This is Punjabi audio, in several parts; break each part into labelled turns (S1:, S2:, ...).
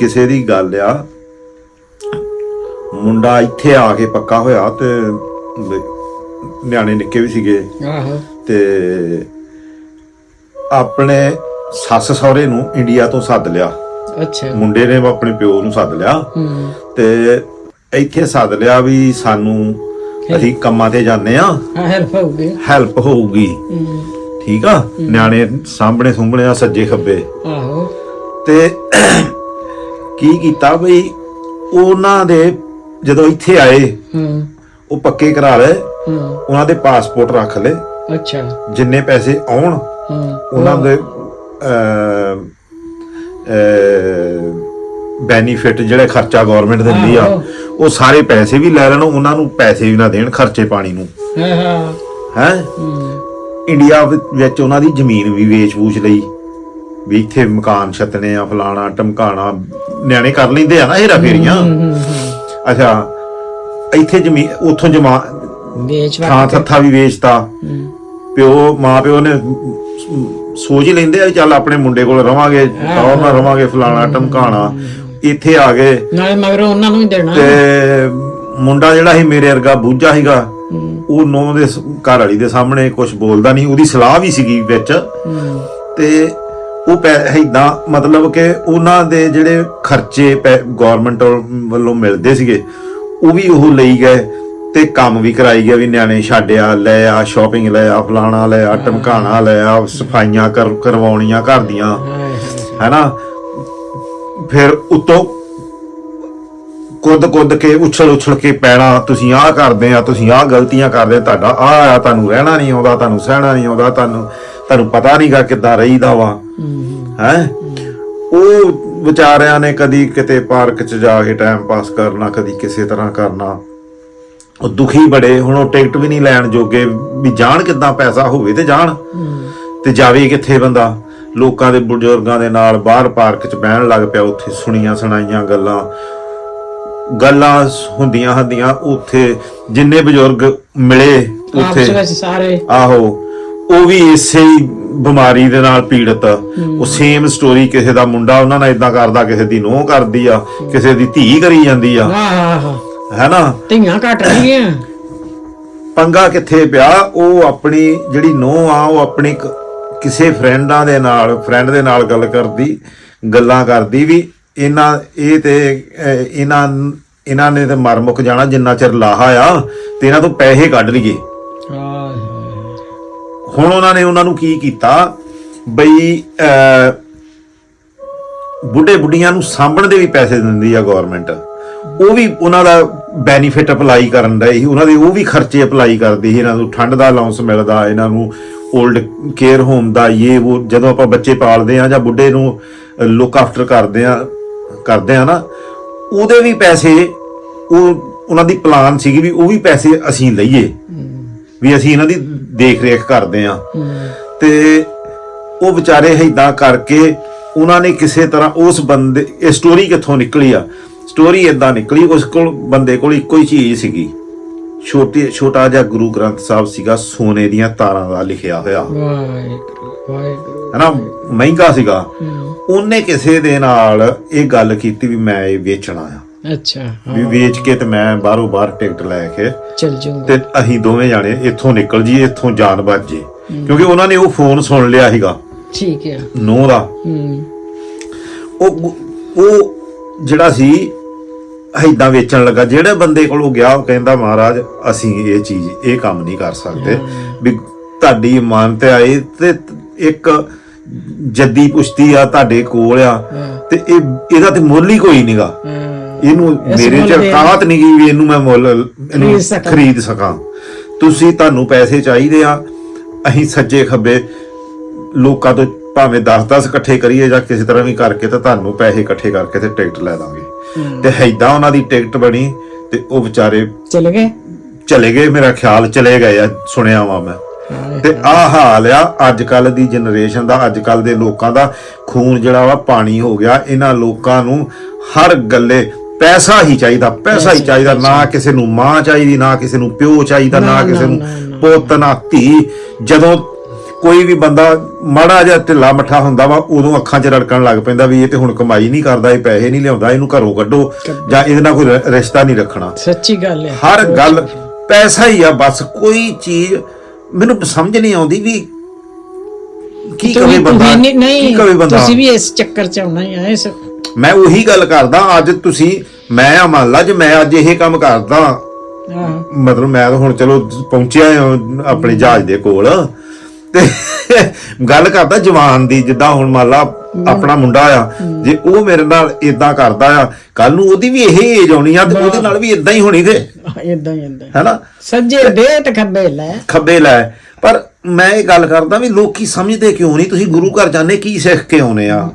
S1: ਕਿਸੇ ਦੀ ਗੱਲ ਆ। ਮੁੰਡਾ ਇੱਥੇ ਆ ਕੇ ਪੱਕਾ ਹੋਇਆ ਤੇ ਨਿਆਣੇ ਨਿੱਕੇ ਵੀ ਸੀਗੇ।
S2: ਆਹੋ।
S1: ਤੇ ਆਪਣੇ ਸੱਸ ਸਹੁਰੇ ਨੂੰ ਇੰਡੀਆ ਤੋਂ ਸੱਦ ਲਿਆ।
S2: ਅੱਛਾ।
S1: ਮੁੰਡੇ ਨੇ ਆਪਣੇ ਪਿਓ ਨੂੰ ਸੱਦ ਲਿਆ।
S2: ਹੂੰ।
S1: ਤੇ ਇੱਥੇ ਸੱਦ ਲਿਆ ਵੀ ਸਾਨੂੰ ਅਸੀਂ ਕੰਮਾਂ ਤੇ ਜਾਂਦੇ ਆ।
S2: ਹੈਲਪ ਹੋ ਗਈ
S1: ਹੈਲਪ ਹੋਊਗੀ। ਠੀਕ ਆ? ਨਿਆਣੇ ਸਾਹਮਣੇ ਸੁੰਭਣੇ ਆ ਸੱਜੇ ਖੱਬੇ।
S2: ਆਹੋ।
S1: ਤੇ ਕੀ ਕੀਤਾ ਬਈ? ਉਹਨਾਂ ਦੇ ਜਦੋਂ ਇੱਥੇ ਆਏ
S2: ਹੂੰ।
S1: ਉਹ ਪੱਕੇ ਕਰਾ ਲਏ।
S2: ਹੂੰ।
S1: ਉਹਨਾਂ ਦੇ ਪਾਸਪੋਰਟ ਰੱਖ ਲਏ।
S2: ਅੱਛਾ।
S1: ਜਿੰਨੇ ਪੈਸੇ ਆਉਣ
S2: ਹੂੰ।
S1: ਉਹਨਾਂ ਦੇ ਬੈਨੀਫਿਟ ਜਿਹੜੇ ਖਰਚਾ ਗਵਰਨਮੈਂਟ ਦਿੰਦੀ ਆ
S2: ਆਹੋ।
S1: ਉਹ ਸਾਰੇ ਪੈਸੇ ਵੀ ਲੈ ਲੈਣ ਉਹਨਾਂ ਨੂੰ ਪੈਸੇ ਵੀ ਨਾ ਦੇਣ ਖਰਚੇ ਪਾਣੀ ਨੂੰ।
S2: ਹਾਂ ਹਾਂ।
S1: ਹੈ?
S2: ਹੂੰ।
S1: ਇੰਡੀਆ ਵਿ- ਵਿੱਚ ਉਹਨਾਂ ਦੀ ਜ਼ਮੀਨ ਵੀ ਵੇਚ-ਵੂਚ ਲਈ। ਵੀ ਇੱਥੇ ਮਕਾਨ ਛੱਤਣੇ ਆ ਫਲਾਣਾ ਟਮਕਾਣਾ ਨਿਆਣੇ ਕਰ ਲੈਂਦੇ ਆ ਨਾ ਹੇਰਾ ਫੇਰੀਆਂ ਅੱਛਾ ਇੱਥੇ ਜ਼ਮੀਨ ਉੱਥੋਂ ਜਮਾ
S2: ਵੇਚ
S1: ਥਾਂ ਥੱਥਾ ਵੀ ਵੇਚਤਾ। ਪਿਓ ਮਾਂ ਪਿਓ ਨੇ ਸੋਚ ਹੀ ਲੈਂਦੇ ਆ ਚੱਲ ਆਪਣੇ ਮੁੰਡੇ ਕੋਲ ਰਵਾਂਗੇ ਟੌਰ ਨਾਲ ਰਵਾਂਗੇ ਫਲਾਣਾ ਟਮਕਾਣਾ। ਇੱਥੇ ਆ ਗਏ।
S2: ਨਾਲੇ ਮਗਰ ਉਹਨਾਂ ਨੂੰ ਹੀ ਦੇਣਾ।
S1: ਤੇ ਮੁੰਡਾ ਜਿਹੜਾ ਸੀ ਮੇਰੇ ਵਰਗਾ ਬੂਝਾ ਸੀਗਾ ਉਹ ਨੌ ਦੇ ਘਰ ਵਾਲੀ ਦੇ ਸਾਹਮਣੇ ਕੁਝ ਬੋਲਦਾ ਨਹੀਂ ਉਹਦੀ ਸਲਾਹ ਵੀ ਸੀਗੀ ਵਿੱਚ। ਤੇ ਉਹ ਇਦਾਂ ਮਤਲਬ ਕਿ ਉਹਨਾਂ ਦੇ ਜਿਹੜੇ ਖਰਚੇ ਗਵਰਨਮੈਂਟ ਵੱਲੋਂ ਮਿਲਦੇ ਸੀਗੇ, ਉਹ ਵੀ ਉਹ ਲਈ ਗਏ ਤੇ ਕੰਮ ਵੀ ਕਰਾਈ ਗਿਆ ਵੀ ਨਿਆਣੇ ਛੱਡਿਆ, ਲੈ ਆ ਸ਼ਾਪਿੰਗ ਲੈ ਆ, ਫਲਾਣਾ ਲੈ ਆ ਟਮਕਾਣਾ ਲੈ ਆ, ਸਫਾਈਆਂ ਕਰਵਾਉਣੀਆਂ ਘਰ ਦੀਆਂ
S2: ਹਾਏ ਹਾਏ
S1: ਹੈਨਾ? ਫਿਰ ਉਤੋਂ ਕੁੱਦ ਕੁੱਦ ਕੇ ਉਛਲ ਉਛਲ ਕੇ ਪੈਣਾ, ਤੁਸੀਂ ਆਹ ਕਰਦੇ ਆ, ਤੁਸੀਂ ਆਹ ਗਲਤੀਆਂ ਕਰਦੇ, ਤੁਹਾਡਾ ਆਹ ਆ ਤੁਹਾਨੂੰ ਰਹਿਣਾ ਨਹੀਂ ਆਉਂਦਾ, ਤੁਹਾਨੂੰ ਸਹਿਣਾ ਨਹੀਂ ਆਉਂਦਾ, ਤੁਹਾਨੂੰ ਤੁਹਾਨੂੰ ਪਤਾ ਨਹੀਂਗਾ ਕਿੱਦਾਂ ਰਹੀਦਾ ਵਾ।
S2: ਹੂੰ?
S1: ਉਹ ਵਿਚਾਰਿਆਂ ਨੇ ਕਦੀ ਕਿਤੇ ਪਾਰਕ 'ਚ ਜਾ ਕੇ ਟਾਈਮ ਪਾਸ ਕਰਨਾ ਕਦੀ ਕਿਸੇ ਤਰ੍ਹਾਂ ਕਰਨਾ। ਉਹ ਦੁਖੀ ਬੜੇ। ਹੁਣ ਉਹ ਟਿਕਟ ਵੀ ਨਹੀਂ ਲੈਣ ਜੋਗੇ ਵੀ ਜਾਣ ਕਿੱਦਾਂ ਪੈਸਾ ਹੋਵੇ ਤੇ ਜਾਣ। ਤੇ ਜਾਵੇ ਕਿੱਥੇ ਬੰਦਾ? ਲੋਕਾਂ ਦੇ ਬਜ਼ੁਰਗਾਂ ਦੇ ਨਾਲ ਬਾਹਰ ਪਾਰਕ 'ਚ ਬਹਿਣ ਲੱਗ ਪਿਆ ਉੱਥੇ ਸੁਣੀਆਂ ਸੁਣਾਈਆਂ ਗੱਲਾਂ। ਗੱਲਾਂ ਹੁੰਦੀਆਂ ਹੁੰਦੀਆਂ ਉੱਥੇ ਜਿੰਨੇ ਬਜ਼ੁਰਗ ਮਿਲੇ ਉੱਥੇ
S2: ਸਾਰੇ।
S1: ਆਹੋ। ਉਹ ਵੀ ਇਸੇ ਹੀ ਬਿਮਾਰੀ ਦੇ ਨਾਲ ਪੀੜਤ ਆ। ਉਹ ਸੇਮ ਸਟੋਰੀ ਕਿਸੇ ਦਾ ਮੁੰਡਾ ਉਹਨਾਂ ਨਾਲ ਇਦਾਂ ਕਰਦਾ ਕਿਸੇ ਦੀ ਨੋਹ ਕਰਦੀ ਆ ਕਿਸੇ ਦੀ ਧੀ ਕਰੀ ਜਾਂਦੀ ਆ।
S2: ਆਹ
S1: ਹੈਨਾ
S2: ਧੀਆਂ ਘਟ ਰਹੀਆਂ।
S1: ਪੰਗਾ ਕਿੱਥੇ ਪਿਆ? ਉਹ ਆਪਣੀ ਜਿਹੜੀ ਨੋਹ ਆ ਉਹ ਆਪਣੀ ਕ- ਕਿਸੇ ਫਰੈਂਡਾਂ ਦੇ ਨਾਲ ਫਰੈਂਡ ਦੇ ਨਾਲ ਗੱਲ ਕਰਦੀ ਗੱਲਾਂ ਕਰਦੀ ਵੀ ਇਹਨਾਂ ਇਹ ਤੇ ਅਹ, ਇਹਨਾਂ ਇਹਨਾਂ ਨੇ ਤੇ ਮਰ ਮੁੱਕ ਜਾਣਾ ਜਿੰਨਾ ਚਿਰ ਲਾਹਾ ਆ ਤੇ ਇਹਨਾਂ ਤੋਂ ਪੈਸੇ ਕੱਢ ਲਈਏ। ਹੁਣ ਉਹਨਾਂ ਨੇ ਉਹਨਾਂ ਨੂੰ ਕੀ ਕੀਤਾ? ਬਈ ਬੁੱਢੇ ਬੁੱਢੀਆਂ ਨੂੰ ਸਾਂਭਣ ਦੇ ਵੀ ਪੈਸੇ ਦਿੰਦੀ ਆ ਗਵਰਨਮੈਂਟ ਉਹ ਵੀ ਉਹਨਾਂ ਦਾ ਬੈਨੀਫਿਟ ਅਪਲਾਈ ਕਰਨ ਦਾ ਹੀ ਉਹਨਾਂ ਦੇ ਉਹ ਵੀ ਖਰਚੇ ਅਪਲਾਈ ਕਰਦੀ ਸੀ। ਇਹਨਾਂ ਨੂੰ ਠੰਡ ਦਾ ਅਲਾਉਂਸ ਮਿਲਦਾ, ਇਹਨਾਂ ਨੂੰ 올ਡ ਕੇਅਰ ਹੋਮ ਦਾ, ਇਹ ਉਹ ਜਦੋਂ ਆਪਾਂ ਬੱਚੇ ਪਾਲਦੇ ਆ ਜਾਂ ਬੁੱਢੇ ਨੂੰ ਲੁੱਕ ਆਫਟਰ ਕਰਦੇ ਆ ਕਰਦੇ ਆ ਨਾ, ਉਹਦੇ ਵੀ ਪੈਸੇ, ਉਹ, ਉਹਨਾਂ ਦੀ ਪਲਾਨ ਸੀਗੀ ਵੀ ਉਹ ਵੀ ਪੈਸੇ ਅਸੀਂ ਲਈਏ। ਵੀ ਅਸੀਂ ਇਹਨਾਂ ਦੀ ਦੇਖ ਰੇਖ ਕਰਦੇ ਆ ਤੇ ਉਹ ਵਿਚਾਰੇ ਏਦਾਂ ਕਰਕੇ ਉਹਨਾਂ ਨੇ ਕਿਸੇ ਤਰ੍ਹਾਂ ਉਸ ਬੰਦੇ ਇਹ ਸਟੋਰੀ ਕਿੱਥੋਂ ਨਿਕਲੀ ਆ? ਸਟੋਰੀ ਇਦਾਂ ਨਿਕਲੀ ਉਸ ਕੋਲ ਬੰਦੇ ਕੋਲ ਇੱਕੋ ਹੀ ਚੀਜ਼ ਸੀਗੀ। ਛੋਟੀ ਛੋਟਾ ਜਿਹਾ ਗੁਰੂ ਗ੍ਰੰਥ ਸਾਹਿਬ ਸੀਗਾ ਸੋਨੇ ਦੀਆਂ ਤਾਰਾਂ ਦਾ ਲਿਖਿਆ ਹੋਇਆ।
S2: ਵਾਹਿਗੁਰੂ। ਵਾਹਿਗੁਰੂ
S1: ਹਨਾ ਮਹਿੰਗਾ ਸੀਗਾ। ਉਹਨੇ ਕਿਸੇ ਦੇ ਨਾਲ ਇਹ ਗੱਲ ਕੀਤੀ ਵੀ ਮੈਂ ਇਹ ਵੇਚਣਾ ਆ।
S2: ਅੱਛਾ
S1: ਵੀ ਵੇਚ ਕੇ ਤੇ ਮੈਂ ਬਾਹਰੋਂ ਬਾਹਰ ਟਿਕਟ ਲੈ ਕੇ
S2: ਚਲ ਜੂੰਗਾ
S1: ਤੇ ਅਸੀਂ ਦੋਵੇਂ ਜਾਣੇ ਇੱਥੋਂ ਨਿਕਲ ਜੀ ਇੱਥੋਂ ਜਾਨ ਬਚ ਜੇ ਕਿਉਂਕਿ ਉਹਨਾਂ ਨੇ ਉਹ ਫੋਨ ਸੁਣ ਲਿਆ ਸੀਗਾ।
S2: ਠੀਕ ਹੈ
S1: ਨੂੰਹ ਦਾ। ਉਹ ਉਹ ਜਿਹੜਾ ਸੀ ਏਦਾਂ ਵੇਚਣ ਲੱਗਾ। ਜਿਹੜੇ ਬੰਦੇ ਕੋਲ ਉਹ ਗਿਆ ਉਹ ਕਹਿੰਦਾ ਮਹਾਰਾਜ ਅਸੀਂ ਇਹ ਚੀਜ਼ ਇਹ ਕੰਮ ਨਹੀਂ ਕਰ ਸਕਦੇ। ਵੀ ਤੁਹਾਡੀ ਇਮਾਨਤ ਆਏ ਤੇ ਇੱਕ ਜੱਦੀ ਪੁਸ਼ਤੀ ਆ ਤੁਹਾਡੇ ਕੋਲ ਆ ਤੇ ਇਹ ਇਹਦਾ ਤੇ ਮੁੱਲ ਹੀ ਕੋਈ ਨਹੀਂਗਾ ਇਹਨੂੰ ਮੇਰੇ ਚ ਤਾਕਤ ਨਹੀਂ ਗਈ ਵੀ ਇਹਨੂੰ ਮੈਂ ਮੁੱਲ ਇਹਨੂੰ
S2: ਖਰੀਦ ਸਕਾਂ।
S1: ਤੁਸੀਂ ਤੁਹਾਨੂੰ ਪੈਸੇ ਚਾਹੀਦੇ ਆ। ਅਸੀਂ ਸੱਜੇ ਖੱਬੇ ਲੋਕਾਂ ਤੋਂ ਭਾਵੇਂ 10-10 ਇਕੱਠੇ ਕਰੀਏ ਜਾਂ ਕਿਸੇ ਤਰ੍ਹਾਂ ਵੀ ਕਰਕੇ ਤਾਂ ਤੁਹਾਨੂੰ ਪੈਸੇ ਇਕੱਠੇ ਕਰਕੇ ਤੇ ਟਿਕਟ ਲੈ ਦਾਂਗੇ। ਤੇ ਐਦਾਂ ਉਹਨਾਂ ਦੀ ਟਿਕਟ ਬਣੀ ਤੇ ਉਹ ਵਿਚਾਰੇ
S2: ਚਲ ਗਏ?
S1: ਚਲੇ ਗਏ ਮੇਰਾ ਖਿਆਲ ਚਲੇ ਗਏ ਆ ਸੁਣਿਆ ਵਾ ਮੈਂ। ਤੇ ਆ ਹਾਲ ਆ ਅੱਜ ਕੱਲ ਦੀ ਜਨਰੇਸ਼ਨ ਦਾ ਅੱਜ ਕੱਲ ਦੇ ਲੋਕਾਂ ਦਾ ਖੂਨ ਜਿਹੜਾ ਵਾ ਪਾਣੀ ਹੋ ਗਿਆ ਇਹਨਾਂ ਲੋਕਾਂ ਨੂੰ ਹਰ ਗੱਲੇ ਪੈਸਾ ਹੀ ਚਾਹੀਦਾ ਪੈਸਾ ਹੀ ਚਾਹੀਦਾ ਨਾ ਕਿਸੇ ਨੂੰ ਮਾਂ ਚਾਹੀਦੀ ਨਾ ਕਿਸੇ ਨੂੰ ਪਿਓ ਚਾਹੀਦਾ ਨਾ ਕਿਸੇ
S2: ਨਾ।
S1: ਪੁੱਤ ਨਾ ਧੀ। ਜਦੋਂ ਕੋਈ ਵੀ ਬੰਦਾ ਮਾੜਾ ਜਿਹਾ ਢਿੱਲਾ ਮੱਠਾ ਹੁੰਦਾ ਵਾ ਉਦੋਂ ਅੱਖਾਂ 'ਚ ਰੜਕਣ ਲੱਗ ਪੈਂਦਾ ਵੀ ਇਹ ਤੇ ਹੁਣ ਕਮਾਈ ਨਹੀਂ ਕਰਦਾ ਇਹ ਪੈਸੇ ਨਹੀਂ ਲਿਆਉਂਦਾ ਇਹਨੂੰ ਘਰੋਂ ਕੱਢੋ ਜਾਂ ਇਹਦੇ ਨਾਲ ਕੋਈ ਰਿਸ਼ਤਾ ਨਹੀਂ ਰੱਖਣਾ।
S2: ਸੱਚੀ ਗੱਲ ਹੈ।
S1: ਹਰ ਗੱਲ ਪੈਸਾ ਹੀ ਆ ਬਸ ਕੋਈ ਚੀਜ਼ ਮੈਨੂੰ ਸਮਝ ਨਹੀਂ ਆਉਂਦੀ ਵੀ ਕੀ ਕਵੇ ਬੰਦਾ ਕੀ ਕਵੇ
S2: ਨਹੀਂ
S1: ਬੰਦਾ।
S2: ਤੁਸੀਂ ਵੀ ਇਸ ਚੱਕਰ ਚ ਆਉਣਾ ਹੀ ਆ ਇਸ
S1: ਮੈਂ ਉਹੀ ਗੱਲ ਕਰਦਾ ਅੱਜ ਤੁਸੀਂ ਮੈਂ ਆ ਮੰਨ ਲਾ ਜੇ ਮੈਂ ਅੱਜ ਇਹ ਕੰਮ ਕਰਦਾ ਮਤਲਬ ਮੈਂ ਤਾਂ ਹੁਣ ਚਲੋ ਪਹੁੰਚਿਆ ਆਪਣੇ ਜਹਾਜ਼ ਦੇ ਕੋਲ ਤੇ ਗੱਲ ਕਰਦਾ ਜਵਾਨ ਦੀ ਜਿੱਦਾਂ ਹੁਣ ਮੰਨ ਲਾ ਆਪਣਾ ਮੁੰਡਾ ਆ ਜੇ ਉਹ ਮੇਰੇ ਨਾਲ ਇਦਾਂ ਕਰਦਾ ਆ ਕੱਲ ਨੂੰ ਉਹਦੀ ਵੀ ਇਹ ਏਜ ਆਉਣੀ ਆ ਤੇ ਉਹਦੇ ਨਾਲ ਵੀ ਇਦਾਂ ਹੀ ਹੋਣੀ ਤੇ
S2: ਇਦਾਂ ਹੀ ਇਦਾਂ
S1: ਹੈਨਾ?
S2: ਸੱਜੇ ਖੱਬੇ ਲੈ।
S1: ਖੱਬੇ ਲੈ। ਪਰ ਮੈਂ ਇਹ ਗੱਲ ਕਰਦਾ ਵੀ ਲੋਕੀ ਸਮਝਦੇ ਕਿਉਂ ਨਹੀਂ? ਤੁਸੀਂ ਗੁਰੂ ਘਰ ਜਾਂਦੇ ਕੀ ਸਿੱਖ ਕੇ ਆਉਨੇ ਆ?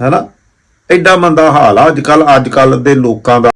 S1: ਹੈਨਾ ਐਡਾ ਮੰਦਾ ਹਾਲ ਆ। ਅੱਜ ਕੱਲ ਅੱਜ ਕੱਲ ਦੇ ਲੋਕਾਂ ਦਾ